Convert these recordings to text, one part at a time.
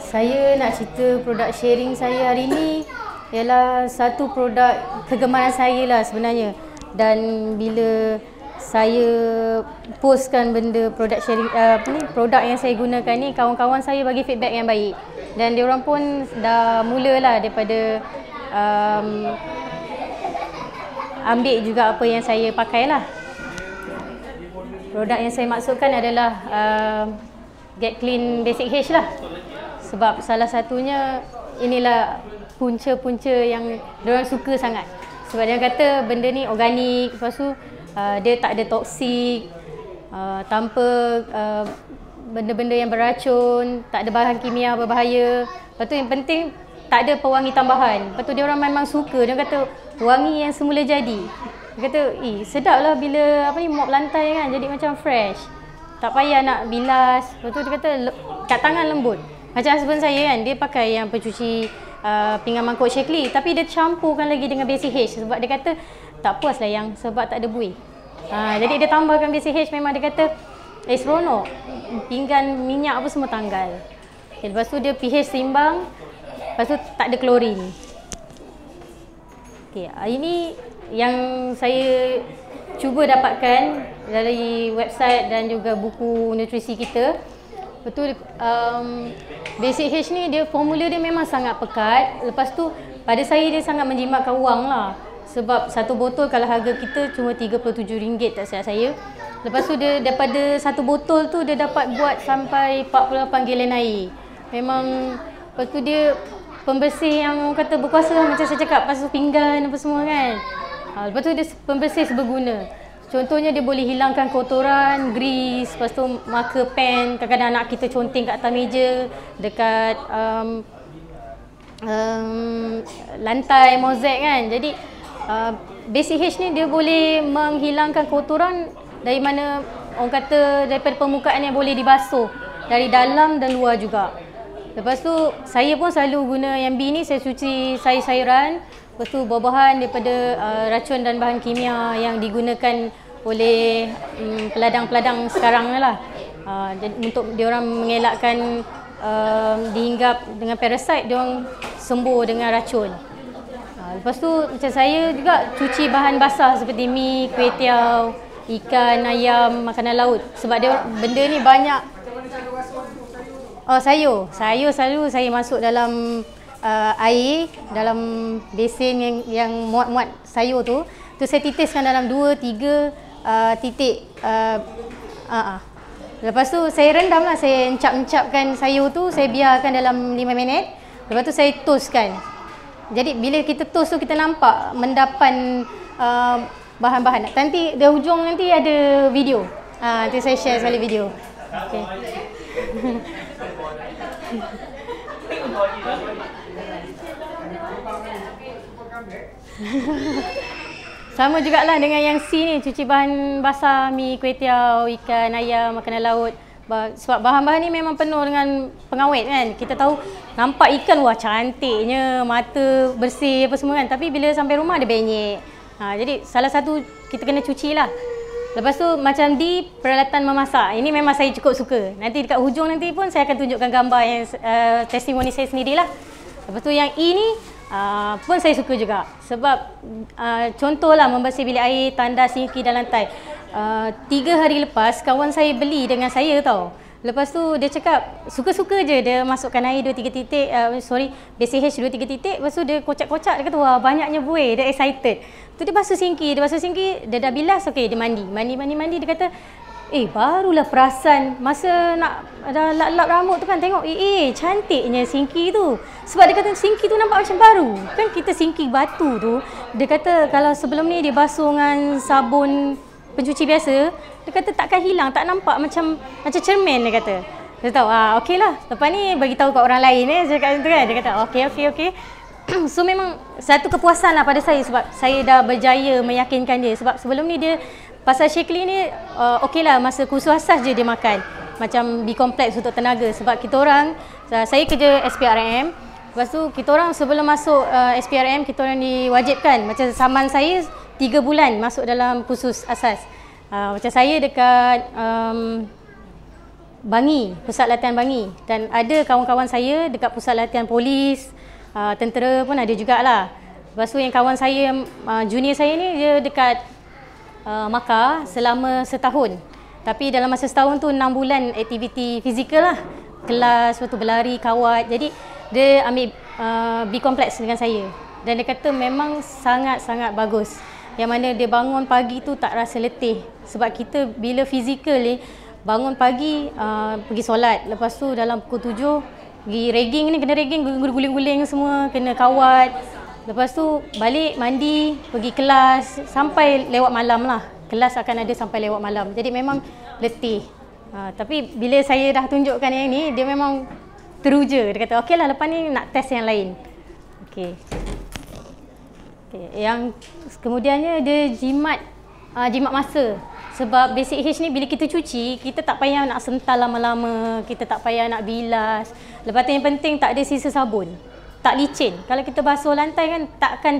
saya nak cerita produk sharing saya hari ni ialah satu produk kegemaran saya lah sebenarnya. Dan bila saya postkan benda produk sharing uh, apa ni produk yang saya gunakan ni kawan-kawan saya bagi feedback yang baik. Dan dia orang pun dah mulalah daripada um, ambil juga apa yang saya pakai lah. Produk yang saya maksudkan adalah uh, Get Clean Basic H lah sebab salah satunya inilah punca-punca yang orang suka sangat. Sebab dia kata benda ni organik lepas tu uh, dia tak ada toksik uh, tanpa uh, benda-benda yang beracun tak ada bahan kimia berbahaya. Lepas tu yang penting tak ada pewangi tambahan. Lepas tu dia orang memang suka. Dia kata wangi yang semula jadi. Dia kata eh sedap lah bila apa ni mop lantai kan jadi macam fresh. Tak payah nak bilas. Lepas tu dia kata kat tangan lembut macam husband saya kan, dia pakai yang pencuci uh, pinggan mangkuk Shakely tapi dia campurkan lagi dengan BCH sebab dia kata tak puas lah yang sebab tak ada buih. Uh, jadi dia tambahkan BCH memang dia kata eh seronok pinggan minyak apa semua tanggal. Okay, lepas tu dia pH seimbang, lepas tu tak ada klorin. Okay, ini yang saya cuba dapatkan dari website dan juga buku nutrisi kita. Betul. Um, Basic H ni dia formula dia memang sangat pekat. Lepas tu pada saya dia sangat menjimatkan wang lah. Sebab satu botol kalau harga kita cuma RM37 tak silap saya. Lepas tu dia daripada satu botol tu dia dapat buat sampai 48 galen air. Memang lepas tu dia pembersih yang orang kata berkuasa lah. Macam saya cakap tu pinggan apa semua kan. Ha, Lepas tu dia pembersih seberguna Contohnya dia boleh hilangkan kotoran, grease, lepas tu marker pen, kadang-kadang anak kita conteng kat atas meja, dekat um, um, lantai mozaik kan. Jadi uh, Basic H ni dia boleh menghilangkan kotoran dari mana orang kata daripada permukaan yang boleh dibasuh dari dalam dan luar juga. Lepas tu saya pun selalu guna yang B ni saya cuci sayur-sayuran Lepas tu buah-buahan daripada uh, racun dan bahan kimia yang digunakan oleh um, peladang-peladang sekarang lah. Uh, untuk diorang mengelakkan uh, dihinggap dengan parasite, diorang sembuh dengan racun. Uh, lepas tu macam saya juga cuci bahan basah seperti mi, kuih tiaw, ikan, ayam, makanan laut. Sebab dia benda ni banyak Oh sayur. Sayur selalu saya masuk dalam uh, air dalam besin yang yang muat-muat sayur tu tu saya titiskan dalam 2 3 uh, titik uh, uh, uh. lepas tu saya rendam lah saya encap-encapkan sayur tu saya biarkan dalam 5 minit. Lepas tu saya toastkan. Jadi bila kita toast tu kita nampak mendapan uh, bahan-bahan. Nanti di hujung nanti ada video. Uh, nanti saya share sekali video. Okay. Sama jugalah dengan yang C ni, cuci bahan basah, mi, kuih tiaw, ikan, ayam, makanan laut. Sebab bahan-bahan ni memang penuh dengan pengawet kan. Kita tahu nampak ikan wah cantiknya, mata bersih apa semua kan. Tapi bila sampai rumah dia benyek. Ha, jadi salah satu kita kena cuci lah. Lepas tu macam di peralatan memasak. Ini memang saya cukup suka. Nanti dekat hujung nanti pun saya akan tunjukkan gambar yang uh, testimoni saya sendirilah. Lepas tu yang E ni uh, pun saya suka juga sebab uh, contohlah membersih bilik air, tanda sinki dan lantai. Uh, tiga hari lepas kawan saya beli dengan saya tau. Lepas tu dia cakap suka-suka je dia masukkan air 2 3 titik uh, sorry BCH 2 3 titik lepas tu dia kocak-kocak dia kata wah banyaknya buih dia excited. Tu dia basuh sinki, dia basuh sinki, dia dah bilas okey dia mandi. Mandi mandi mandi dia kata Eh barulah perasan masa nak lap-lap rambut tu kan tengok eh, eh cantiknya singki tu. Sebab dia kata singki tu nampak macam baru. Kan kita singki batu tu dia kata kalau sebelum ni dia basuh dengan sabun pencuci biasa dia kata takkan hilang tak nampak macam macam cermin dia kata. Dia tahu ah okey lah. Lepas ni bagi tahu kat orang lain eh cakap macam tu kan. Dia kata okey okey okey. so memang satu kepuasan lah pada saya sebab saya dah berjaya meyakinkan dia sebab sebelum ni dia Pasal Shakely ni uh, okey lah masa kursus asas je dia makan. Macam B-complex untuk tenaga sebab kita orang, uh, saya kerja SPRM. Lepas tu kita orang sebelum masuk uh, SPRM kita orang diwajibkan. Macam saman saya 3 bulan masuk dalam kursus asas. Uh, macam saya dekat um, Bangi, pusat latihan Bangi dan ada kawan-kawan saya dekat pusat latihan polis, uh, tentera pun ada jugalah. Lepas tu yang kawan saya, uh, junior saya ni dia dekat uh, Maka selama setahun. Tapi dalam masa setahun tu enam bulan aktiviti fizikal lah. Kelas, waktu berlari, kawat. Jadi dia ambil uh, B complex dengan saya. Dan dia kata memang sangat-sangat bagus. Yang mana dia bangun pagi tu tak rasa letih. Sebab kita bila fizikal ni, bangun pagi uh, pergi solat lepas tu dalam pukul tujuh pergi ragging ni kena ragging guling-guling semua kena kawat lepas tu balik mandi pergi kelas sampai lewat malam lah kelas akan ada sampai lewat malam jadi memang letih uh, tapi bila saya dah tunjukkan yang ni dia memang teruja dia kata okey lah lepas ni nak test yang lain okey okay. yang kemudiannya dia jimat uh, jimat masa sebab basic H ni bila kita cuci, kita tak payah nak sental lama-lama, kita tak payah nak bilas. Lepas tu yang penting tak ada sisa sabun. Tak licin. Kalau kita basuh lantai kan tak akan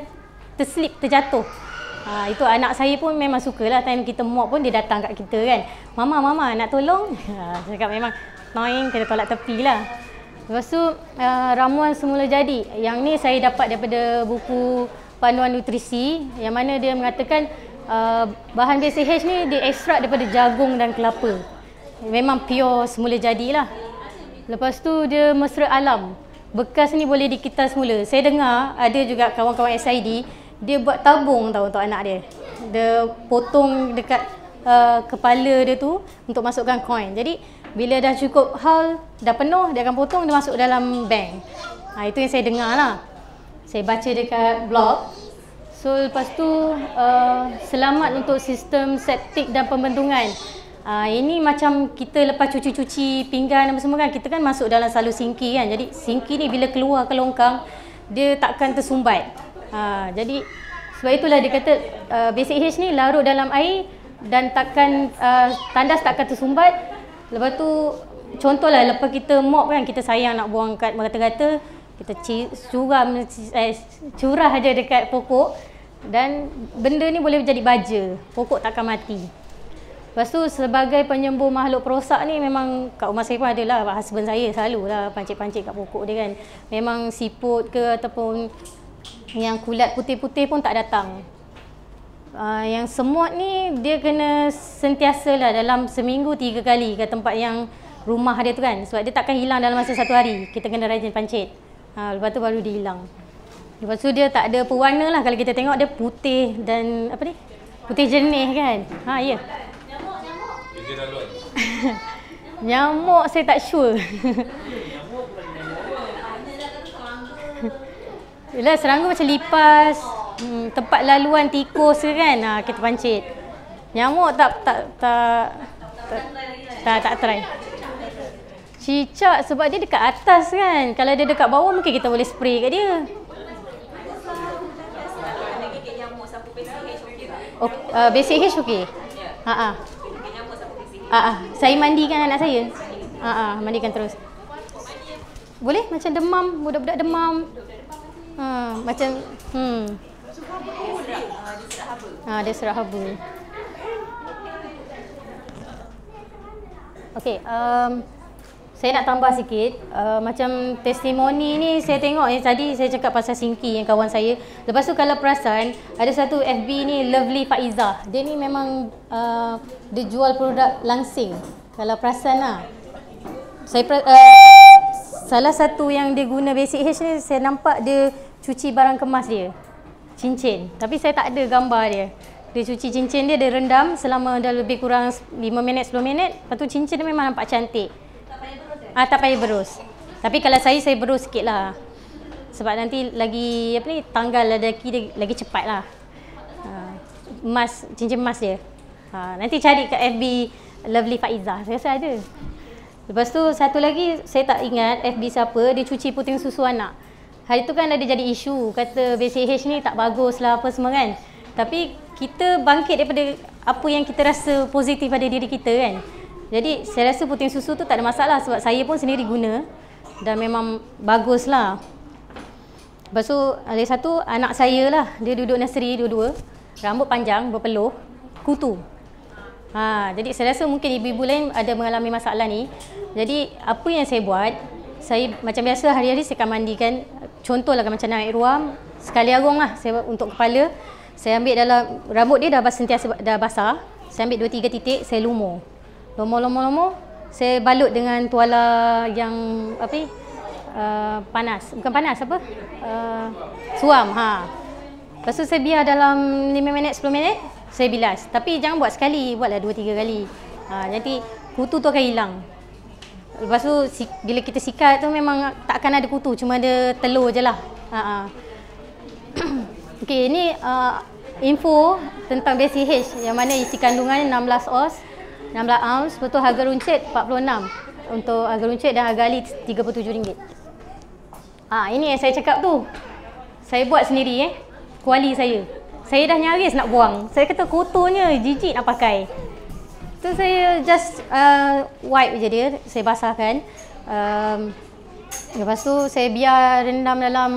terslip, terjatuh. Ha, itu anak saya pun memang sukalah time kita mop pun dia datang kat kita kan. Mama, mama nak tolong? Ha, cakap memang annoying, kena tolak tepi lah. Lepas tu uh, ramuan semula jadi. Yang ni saya dapat daripada buku panduan nutrisi yang mana dia mengatakan uh, bahan BCH ni dia ekstrak daripada jagung dan kelapa. Memang pure semula jadilah. Lepas tu dia mesra alam. Bekas ni boleh dikitas semula. Saya dengar ada juga kawan-kawan SID dia buat tabung tau untuk anak dia. Dia potong dekat uh, kepala dia tu untuk masukkan koin. Jadi bila dah cukup hal, dah penuh, dia akan potong dia masuk dalam bank. Ha, itu yang saya dengar lah. Saya baca dekat blog. So lepas tu uh, selamat untuk sistem septik dan pembendungan. Uh, ini macam kita lepas cuci-cuci pinggan apa semua kan kita kan masuk dalam salur sinki kan. Jadi sinki ni bila keluar ke longkang dia takkan tersumbat. Uh, jadi sebab itulah dia kata uh, basic H ni larut dalam air dan takkan uh, tandas takkan tersumbat. Lepas tu contohlah lepas kita mop kan kita sayang nak buang kat merata-rata kita curam eh, curah aja dekat pokok dan benda ni boleh menjadi baja pokok takkan mati lepas tu sebagai penyembuh makhluk perosak ni memang kat rumah saya pun ada lah husband saya selalu lah pancit-pancit kat pokok dia kan memang siput ke ataupun yang kulat putih-putih pun tak datang uh, yang semut ni dia kena sentiasa lah dalam seminggu tiga kali ke tempat yang rumah dia tu kan sebab dia takkan hilang dalam masa satu hari kita kena rajin pancit Ha, lepas tu baru dia hilang. Lepas tu dia tak ada pewarna lah kalau kita tengok dia putih dan apa ni? Putih jernih kan? Ha, ya. Nyamuk, saya tak sure. Yelah serangga macam lipas, hmm, tempat laluan tikus ke kan, ha, kita pancit. Nyamuk tak tak tak tak, tak, tak try. Cicak sebab dia dekat atas kan. Kalau dia dekat bawah mungkin kita boleh spray kat dia. Oh, uh, basic H okey. Ha ah. Ha ah. Saya mandikan anak saya. Ha ah, mandikan terus. Boleh macam demam, budak-budak demam. Ha, macam hmm. Ha, dia serak haba. Okey, um, saya nak tambah sikit uh, macam testimoni ni saya tengok eh tadi saya cakap pasal Singki yang kawan saya. Lepas tu kalau perasan ada satu FB ni Lovely Faizah dia ni memang uh, dia jual produk langsing. Kalau perasan lah. Saya uh, salah satu yang dia guna basic H ni saya nampak dia cuci barang kemas dia. Cincin. Tapi saya tak ada gambar dia. Dia cuci cincin dia dia rendam selama dah lebih kurang 5 minit 10 minit. Lepas tu cincin dia memang nampak cantik Ah tak payah berus. Tapi kalau saya saya berus sikit lah. Sebab nanti lagi apa ni tanggal lelaki dia lagi cepat lah. Ha, emas, cincin emas dia. Ha, nanti cari kat FB Lovely Faiza. Saya rasa ada. Lepas tu satu lagi saya tak ingat FB siapa dia cuci puting susu anak. Hari tu kan ada jadi isu kata BCH ni tak bagus lah apa semua kan. Tapi kita bangkit daripada apa yang kita rasa positif pada diri kita kan. Jadi saya rasa puting susu tu tak ada masalah sebab saya pun sendiri guna dan memang bagus lah. Lepas tu ada satu anak saya lah, dia duduk nursery dua-dua, rambut panjang, berpeluh, kutu. Ha, jadi saya rasa mungkin ibu-ibu lain ada mengalami masalah ni. Jadi apa yang saya buat, saya macam biasa hari-hari saya akan mandikan. Contohlah macam naik ruam, sekali arung lah saya untuk kepala. Saya ambil dalam, rambut dia dah sentiasa dah basah. Saya ambil 2-3 titik, saya lumur. Lumur-lumur-lumur, saya balut dengan tuala yang apa ni, uh, panas. Bukan panas, apa? Uh, suam. Ha. Lepas tu saya biar dalam 5 minit, 10 minit saya bilas. Tapi jangan buat sekali, buatlah dua tiga kali. Ha, nanti kutu tu akan hilang. Lepas tu si, bila kita sikat tu memang tak akan ada kutu, cuma ada telur je lah. Ha, ha. okay, ini uh, info tentang BCH yang mana isi kandungan 16 oz, 16 ounce, betul harga runcit 46 untuk harga runcit dan harga ali RM37. Ah, ha, ini yang saya cakap tu. Saya buat sendiri eh. Kuali saya saya dah nyaris nak buang. Saya kata kotornya, jijik nak pakai. Tu saya just uh, wipe je dia, saya basahkan. Um, lepas tu saya biar rendam dalam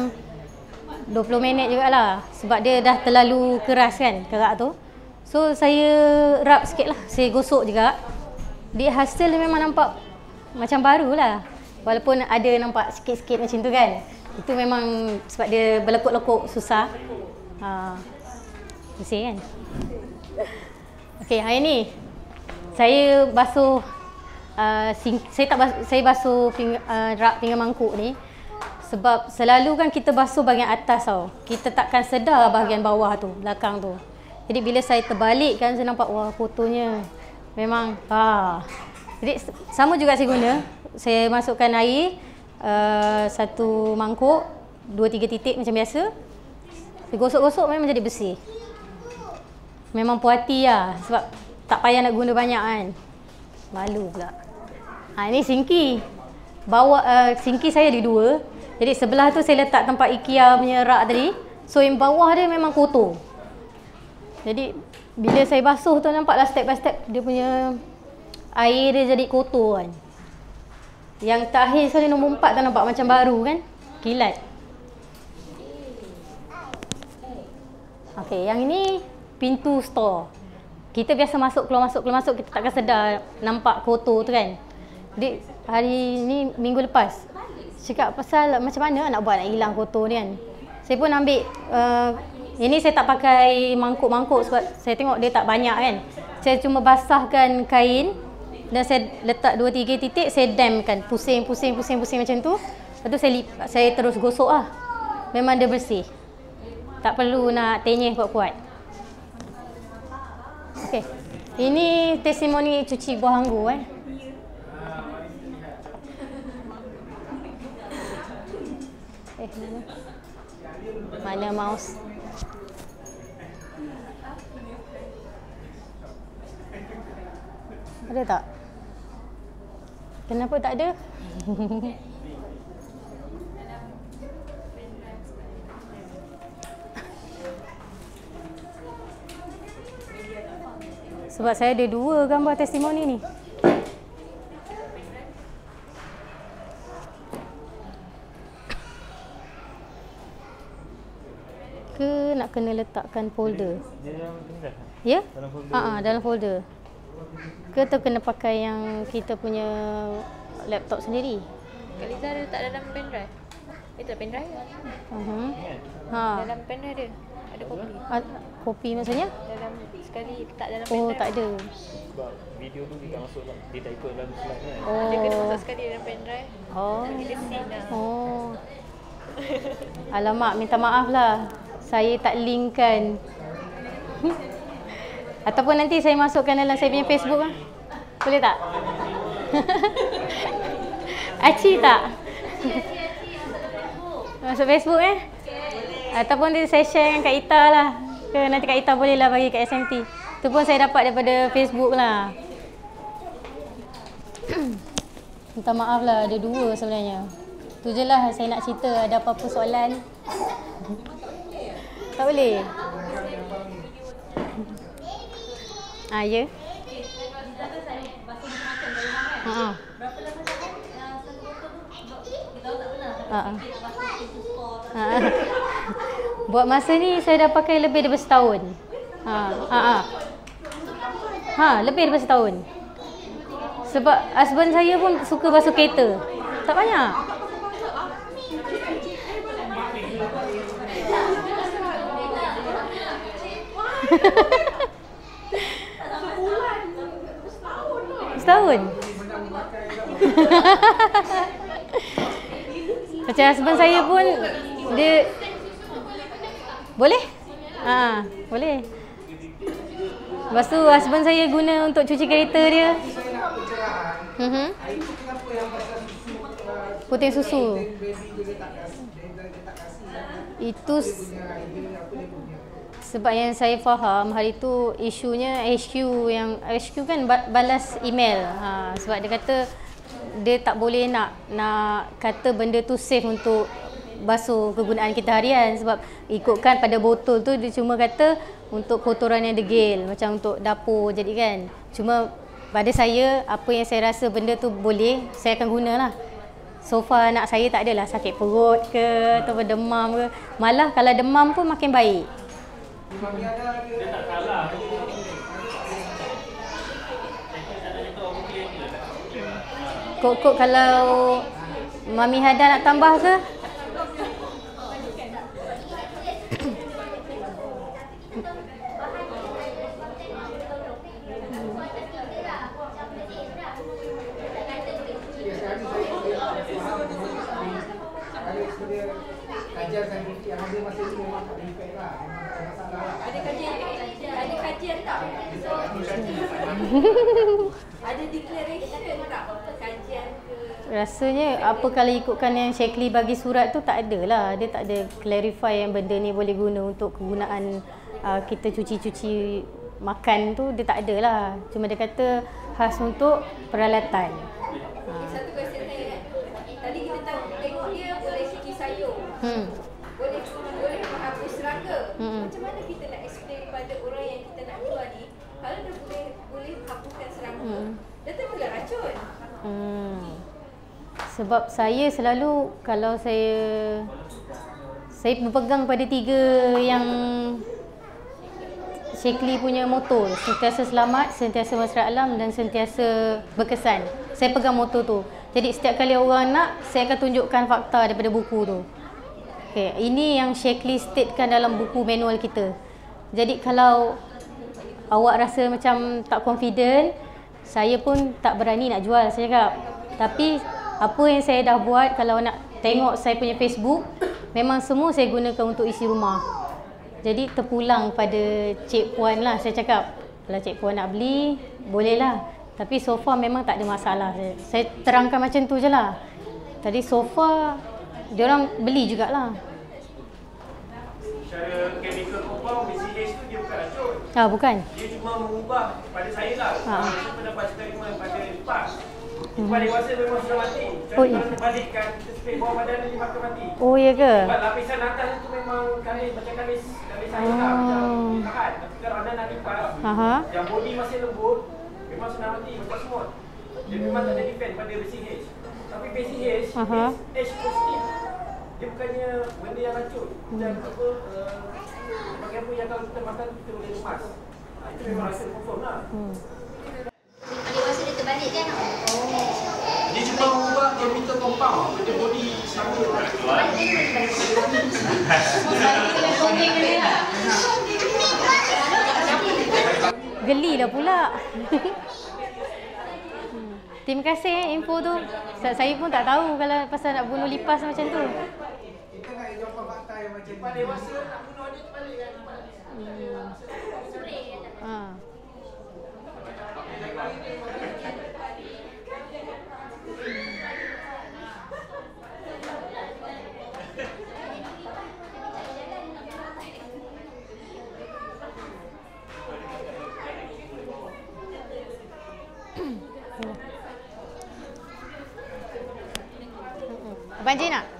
20 minit jugalah. Sebab dia dah terlalu keras kan, kerak tu. So saya rub sikit lah, saya gosok juga. Dia hasil dia memang nampak macam baru lah. Walaupun ada nampak sikit-sikit macam tu kan. Itu memang sebab dia berlekuk-lekuk susah. Ha. Bersih kan? Okey, hari ni saya basuh uh, sing, saya tak basuh, saya basuh ping, uh, rak pinggan mangkuk ni sebab selalu kan kita basuh bahagian atas tau. Kita takkan sedar bahagian bawah tu, belakang tu. Jadi bila saya terbalik kan saya nampak wah fotonya memang ha. Jadi sama juga saya guna. Saya masukkan air uh, satu mangkuk, dua tiga titik macam biasa. Saya gosok-gosok memang jadi bersih. Memang puas hati lah sebab tak payah nak guna banyak kan. Malu pula. Ha, ini sinki. Bawa uh, sinki saya ada dua. Jadi sebelah tu saya letak tempat IKEA punya rak tadi. So yang bawah dia memang kotor. Jadi bila saya basuh tu nampaklah step by step dia punya air dia jadi kotor kan. Yang terakhir sekali nombor empat tu nampak macam baru kan. Kilat. Okay, yang ini pintu store. Kita biasa masuk keluar masuk keluar masuk kita takkan sedar nampak kotor tu kan. Jadi hari ni minggu lepas cakap pasal macam mana nak buat nak hilang kotor ni kan. Saya pun ambil uh, ini saya tak pakai mangkuk-mangkuk sebab saya tengok dia tak banyak kan. Saya cuma basahkan kain dan saya letak 2 3 titik saya damkan pusing pusing pusing pusing macam tu. Lepas tu saya saya terus gosok ah. Memang dia bersih. Tak perlu nak tenyeh kuat-kuat. Okey. Ini testimoni cuci buah anggur eh. Eh mana? Mana mouse? Ada tak? Kenapa tak ada? Sebab saya ada dua gambar testimoni ni. Ke nak kena letakkan folder? Dalam folder. Ya? Dalam folder. Ah, dalam folder. Ke tu kena pakai yang kita punya laptop sendiri? Kak Liza ada letak dalam pen drive? Itu pen drive? Uh-huh. Ha. Dalam pen drive ada? Ada kopi? kopi maksudnya? Dalam sekali tak dalam Oh, tak ada. Sebab video tu dia tak masuk dia tak ikut dalam slide kan. Oh. Dia kena masuk sekali dalam pen drive. Oh. Kita scene lah. Oh. Alamak, minta maaf lah. Saya tak linkkan. Ataupun nanti saya masukkan dalam saya punya Facebook lah. Boleh tak? Aci tak? Masuk Facebook eh? Ataupun nanti saya share dengan Kak Ita lah. Ke nanti Kak Ita boleh lah bagi kat SMT. Tu pun saya dapat daripada Facebook lah. Minta maaf lah, ada dua sebenarnya. Tu je lah saya nak cerita ada apa-apa soalan. tak boleh? Ah, ya. Ha. Ha. Ha. Buat masa ni saya dah pakai lebih daripada setahun. Ha. Ha. ha. Ha, lebih daripada setahun. Sebab husband saya pun suka basuh kereta. Tak banyak. Setahun. Macam husband saya pun dia boleh? Ha, boleh. Lepas tu husband saya guna untuk cuci kereta dia. Mhm. Putih susu. Itu sebab yang saya faham hari tu isunya HQ yang HQ kan ba- balas email. Ha, sebab dia kata dia tak boleh nak nak kata benda tu safe untuk basuh kegunaan kita harian sebab ikutkan pada botol tu dia cuma kata untuk kotoran yang degil macam untuk dapur jadi kan. Cuma pada saya apa yang saya rasa benda tu boleh saya akan gunalah. So far anak saya tak adalah sakit perut ke ataupun demam ke. Malah kalau demam pun makin baik. Kok-kok kalau Mami Hada nak tambah ke? kajian saintifik yang ada masa ni memang tak ada efek lah memang tak ada masalah lah Ada kajian ada kajian tak? Ada declaration tak? Kajian ke Rasanya apa kalau ikutkan yang Shekli bagi surat tu tak ada lah. Dia tak ada clarify yang benda ni boleh guna untuk kegunaan uh, kita cuci-cuci makan tu dia tak ada lah. Cuma dia kata khas untuk peralatan. Okay, satu question saya kan. Tadi kita tahu tengok dia boleh cuci sayur. Hmm. Boleh boleh menghapus serangga. Mm-mm. Macam mana kita nak explain kepada orang yang kita nak jual ni kalau dia boleh boleh hapuskan serangga. Mm. Dia tu bukan racun. Hmm. Sebab saya selalu kalau saya saya berpegang pada tiga yang Shekli punya motor sentiasa selamat, sentiasa mesra alam dan sentiasa berkesan. Saya pegang motor tu. Jadi setiap kali orang nak, saya akan tunjukkan fakta daripada buku tu. Okay, ini yang Shekli statekan dalam buku manual kita. Jadi kalau awak rasa macam tak confident, saya pun tak berani nak jual saya cakap. Tapi apa yang saya dah buat kalau nak tengok saya punya Facebook, memang semua saya gunakan untuk isi rumah. Jadi terpulang pada Cik Puan lah saya cakap. Kalau Cik Puan nak beli, bolehlah. Tapi so far memang tak ada masalah. Saya, saya terangkan macam tu je lah. Tadi so far, diorang beli jugalah. Secara chemical compound BCH tu dia bukan racun. Ah bukan? Dia cuma mengubah pada saya lah. Ha. Saya pernah baca terima pada lepas. Lepas dewasa memang sudah mati. Oh, Oh, iya. kalau terbalikkan, kita bawah badan dia makan mati. Oh ya ke? Sebab lapisan atas tu memang kalis macam kalis kalis saya lah. Oh. Macam dia tahan. Tapi kalau anda nak lipat, Aha. yang body masih lembut, memang senang mati macam semut. Dia memang tak ada defend pada BCH. Tapi BCH, Aha. is H positif. Dia bukannya benda yang racun. Macam apa, uh, bagi apa yang kalau kita makan, kita boleh lemas. Ah, Itu memang racun confirm lah. Hmm. Dewasa dia terbalik kan? Dia cuma ubah chemical Geli lah pula. Hmm. Terima kasih eh, info tu. Sa- Saya pun tak tahu kalau pasal nak bunuh lipas macam tu. kan. Ha. Banjir nak? Saya